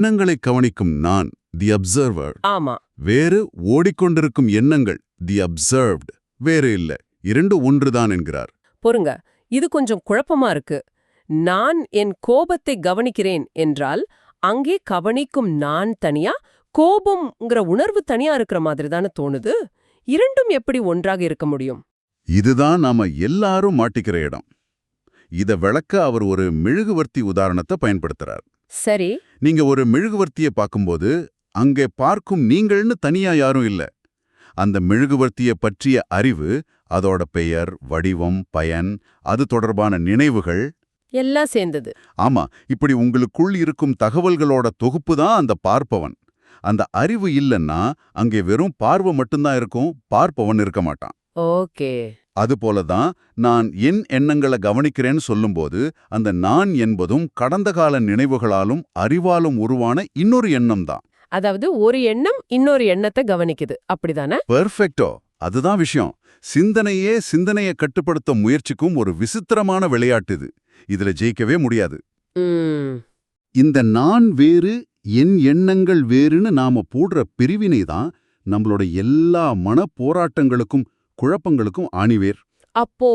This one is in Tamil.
எண்ணங்களை கவனிக்கும் நான் தி அப்சர்வர் ஆமா. வேறு ஓடிக்கொண்டிருக்கும் எண்ணங்கள் தி அப்சர்வ்ட் வேறு இல்ல. இரண்டு ஒன்றுதான் என்கிறார். பொறுங்க இது கொஞ்சம் குழப்பமா இருக்கு. நான் என் கோபத்தை கவனிக்கிறேன் என்றால் அங்கே கவனிக்கும் நான் தனியா கோபம்ங்கிற உணர்வு தனியா இருக்கிற மாதிரி தானே தோணுது? இரண்டும் எப்படி ஒன்றாக இருக்க முடியும்? இதுதான் நாம எல்லாரும் மாட்டிக்கிற இடம். இத விளக்க அவர் ஒரு மெழுகுவர்த்தி உதாரணத்தை பயன்படுத்துறார். சரி. நீங்க ஒரு மெழுகுவர்த்திய பார்க்கும்போது அங்கே பார்க்கும் நீங்கள்னு தனியா யாரும் இல்ல. அந்த மெழுகுவர்த்திய பற்றிய அறிவு அதோட பெயர் வடிவம் பயன் அது தொடர்பான நினைவுகள். எல்லாம் சேர்ந்தது. ஆமா இப்படி உங்களுக்குள் இருக்கும் தகவல்களோட தொகுப்பு தான் அந்த பார்ப்பவன். அந்த அறிவு இல்லைன்னா அங்கே வெறும் பார்வை மட்டும்தான் இருக்கும் பார்ப்பவன் இருக்க மாட்டான். ஓகே. அதுபோல தான் நான் என் எண்ணங்களை கவனிக்கிறேன்னு சொல்லும்போது அந்த நான் என்பதும் கடந்த கால நினைவுகளாலும் அறிவாலும் உருவான இன்னொரு எண்ணம் தான் அதாவது ஒரு எண்ணம் இன்னொரு எண்ணத்தை கவனிக்குது. அப்படிதானே? பெர்ஃபெக்டோ அதுதான் விஷயம். சிந்தனையே சிந்தனையை கட்டுப்படுத்த முயற்சிக்கும் ஒரு விசித்திரமான விளையாட்டு இது. இதுல ஜெயிக்கவே முடியாது. இந்த நான் வேறு என் எண்ணங்கள் வேறுன்னு நாம போடுற பிரிவினை தான் நம்மளோட எல்லா மன போராட்டங்களுக்கும் குழப்பங்களுக்கும் ஆணிவேர். அப்போ